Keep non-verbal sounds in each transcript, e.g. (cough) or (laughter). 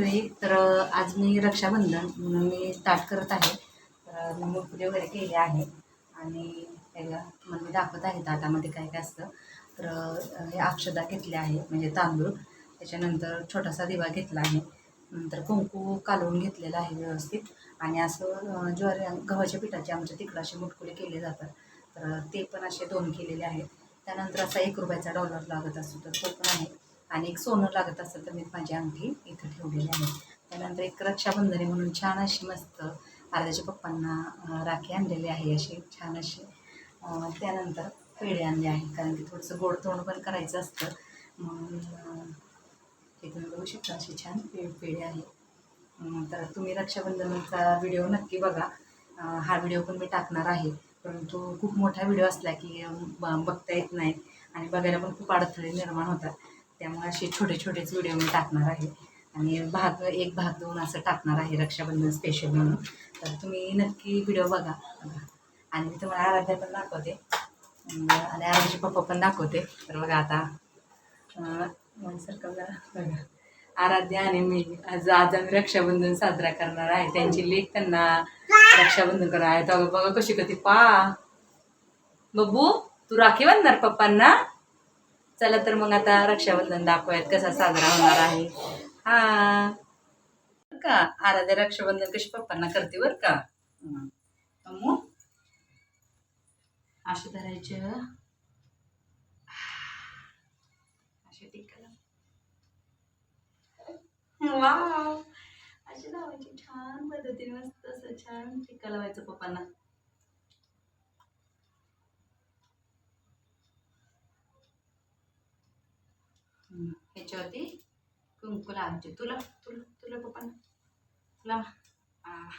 मंडळी तर आज मी रक्षाबंधन म्हणून मी स्टार्ट करत आहे. तर मी मुठपुडी वगैरे केली आहे आणि त्याला मला मी दाखवत आहे ताटामध्ये काय काय असतं. तर हे अक्षदा घेतले आहे म्हणजे तांदूळ. त्याच्यानंतर छोटासा दिवा घेतला आहे. नंतर कुंकू कालवून घेतलेला आहे व्यवस्थित. आणि असं ज्वारी गव्हाच्या पिठाचे आमच्या तिकडं असे मुटकुले केले जातात. तर ते पण असे दोन केलेले आहेत. त्यानंतर असा एक रुपयाचा डॉलर लागत असतो तर तो पण आहे. आणि एक सोनं लागत असेल तर मी माझी अंगठी इथं ठेवलेली आहे. त्यानंतर एक रक्षाबंधने म्हणून छान अशी मस्त आर्याच्या पप्पांना राखी आणलेली आहे अशी छान अशी. त्यानंतर पेढे आणले आहे कारण की थोडंसं गोड तोंड पण करायचं असतं. म्हणून हे तुम्ही बघू शकता अशी छान पे पेढे आहे तर तुम्ही रक्षाबंधनाचा व्हिडिओ नक्की बघा. हा व्हिडिओ पण मी टाकणार आहे. परंतु खूप मोठा व्हिडिओ असला की ब- बघता येत नाही आणि बघायला पण खूप अडथळे निर्माण होतात. त्यामुळे असे छोटे छोटेच व्हिडिओ मी टाकणार आहे. आणि भाग एक भाग दोन असं टाकणार आहे रक्षाबंधन स्पेशल म्हणून. तर तुम्ही नक्की व्हिडिओ बघा. आणि मी तुम्हाला आराध्या पण दाखवते. म्हणजे आणि आराध्याचे पप्पा पण दाखवते. तर बघा आता सरकार बघा आराध्या आणि मी आज आज आम्ही रक्षाबंधन साजरा करणार आहे. त्यांची लेख त्यांना रक्षाबंधन करणार आहे. तर बघा कशी कधी पा. बब्बू तू राखी बांधणार पप्पांना? चला तर मग आता रक्षाबंधन दाखवूयात कसा साजरा होणार आहे. हा. का? आराध्या रक्षाबंधन कशी पप्पांना करते बर का? मग अम्मू असे धरायचे. असे टिकायला वाव. असे लावायची. छान पद्धतीने मस्त असं छान टिक्का लावायचं पप्पांना हम्म, ह्याच्यावरती कुंकू लावायचे. तुला तुला तुला पप्पा तुला. आ.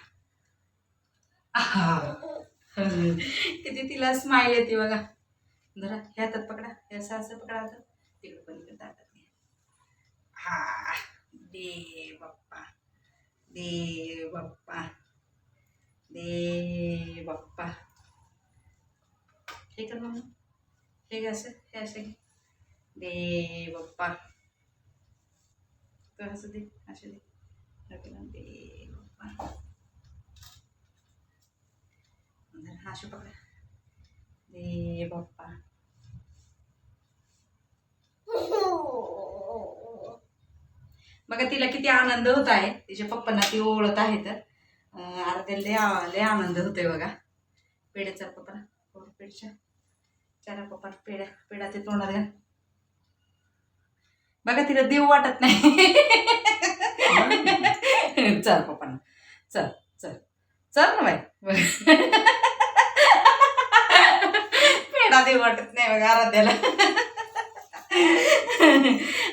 किती तिला स्माईल येते बघा. जरा ह्या हातात पकडा हे असं असं पकडा आता. तिकडे पण ताटात घ्या हा. दे बाप्पा. दे बाप्पा. दे बाप्पा. हे कर मग हे असं हे असं दे बाप्पा. तर असं दे असं दे रवीला दे बाप्पा जरा हा अशी पकडा दे बाप्पा बघा तिला किती आनंद होत आहे तिच्या पप्पांना ती ओळत आहे तर अं, अर्ध्या लय लय आनंद होतोय बघा पेड्याचा पप्पा पेडच्या चारा पप्पा पेड्या पेढा ते तोंडात घ्या बघा तिला देव वाटत नाही. (laughs) चल पप्पांना. चल चल. चल ना बाई. पेढा देव वाटत नाही बघा आराध्याला.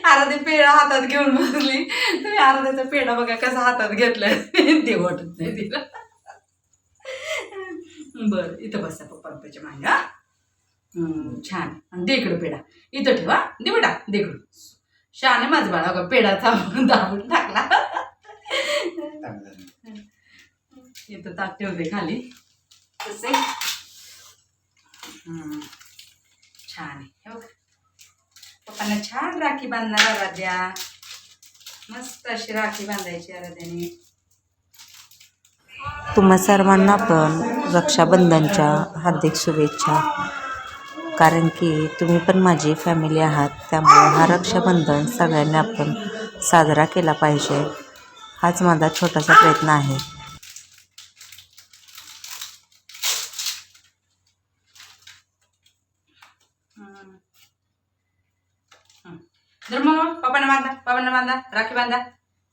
आराध्या पेढा हातात घेऊन बसली. तुम्ही आराध्याचा पेढा बघा कसा हातात घेतलाय. देव वाटत नाही तिला. बर इथं बसा पप्पा पप्पाच्या मागे हा. छान. आणि दे इकडं पेढा. इथं ठेवा दे बेटा दे इकडं. शान आहे माझं बाळा अगं पेढा दाबून टाकला. इथं ताट ठेवते खाली. तसे. छान आहे. हे पप्पांना छान राखी बांधणार आराध्या. मस्त अशी राखी बांधायची आराध्याने. तुम्हा सर्वांना पण रक्षाबंधनच्या हार्दिक शुभेच्छा. कारण की तुम्ही पण माझी फॅमिली आहात त्यामुळे हा रक्षाबंधन सगळ्यांनी आपण साजरा केला पाहिजे. हाच माझा छोटासा प्रयत्न आहे. मग पप्पांना बांधा पप्पांना बांधा राखी बांधा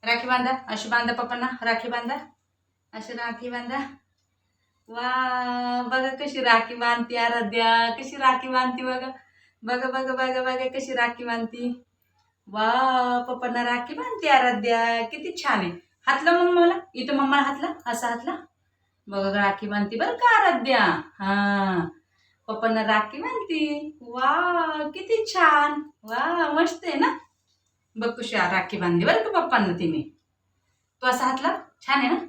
राखी बांधा अशी बांधा पप्पांना राखी बांधा अशी राखी बांधा. वा बघा कशी राखी बांधती आराध्या कशी राखी बांधती बघा. बघा बघा बघा बघा कशी राखी बांधती. वा पप्पांना राखी बांधते आराध्या किती छान आहे. हातला मग मला? इथं मम्माला हातला? असा हातला? बघा राखी बांधते बरं का आराध्या? हा. पप्पांना राखी बांधती. वा किती छान. वा मस्त आहे ना? बघ कशी राखी बांधली बरं का पप्पांना तिने. तू असा हातला? छान आहे ना?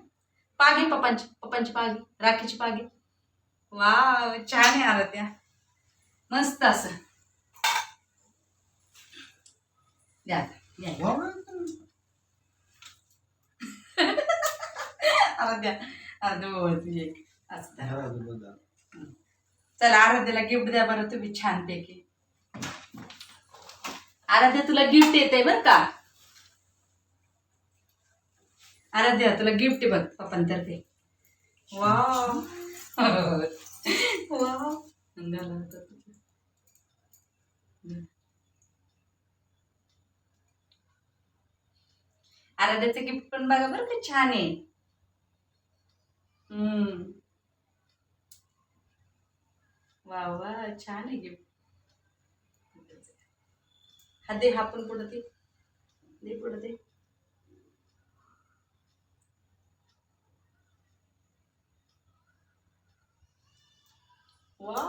पागी पप्पांची पप्पांची पागी राखीची पागी. वा छान आहे आराध्या मस्त असं. द्या द्या आराध्या आराध्या एक असं चला आराध्याला गिफ्ट द्या बरं तुम्ही छानपैकी. आराध्या तुला गिफ्ट येते बरं का? आराध्या तुला गिफ्ट आहे बघ पप्पांतर्फे. वाव वाव झालं होतं तुझं. हम्म. आराध्याचं गिफ्ट पण बघा बरं का छान आहे. हम्म. वा वा छान आहे गिफ्ट हा दे हा पण पुढं दे. दे पुढं दे. वा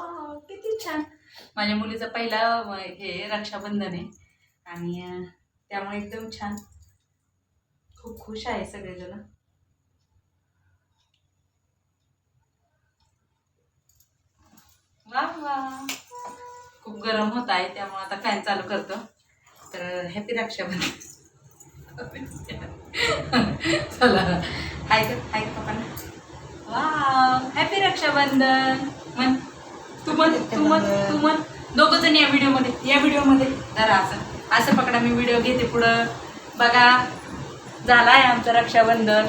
किती छान. माझ्या मुलीचा पहिला हे रक्षाबंधन आहे. आणि त्यामुळे एकदम छान. खूप खुश आहे सगळेजण. वा वा खूप गरम होत आहे त्यामुळे आता फॅन चालू करतो. तर हॅपी रक्षाबंधन. चला. हाय हाय पप्पांना. वा हॅपी रक्षाबंधन. म्हण तू म्हण तू म्हण तू दोघं जण या व्हिडिओमध्ये. या व्हिडिओमध्ये जरा असं. असं पकडा मी व्हिडिओ घेते पुढं. बघा. झाला आहे आमचं रक्षाबंधन.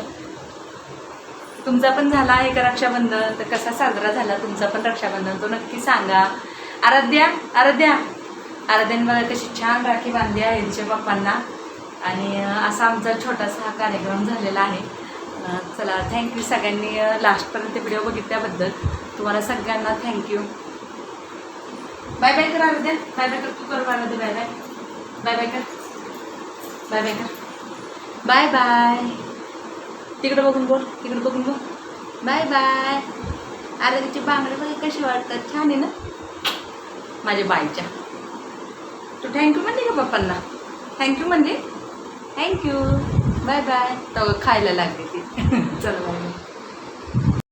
तुमचा पण झाला आहे का रक्षाबंधन. तर कसा साजरा झाला तुमचा पण रक्षाबंधन? तो नक्की सांगा. आराध्या आराध्या. आराध्याने बघा कशी छान राखी बांधली आहे तिच्या पप्पांना. आणि असा आमचा छोटासा हा कार्यक्रम झालेला आहे. चला थँक्यू सगळ्यांनी लास्टपर्यंत व्हिडिओ बघितल्याबद्दल. तुम्हाला सगळ्यांना थँक्यू बाय बाय कर आराध्या. बाय बाय कर तू कर Aaradhya bye bye. Bye bye कर. बाय बाय कर. Bye bye. तिकडे बघून बोल तिकडे बघून बोल. Bye bye. अरे तिची बांगडे बघ कशी वाटतात छान आहे ना? माझ्या बाईच्या. तू थँक्यू म्हणली का पप्पांना? थँक्यू म्हणली थँक्यू बाय बाय. तर खायला लागते ती. (laughs) चल बाय.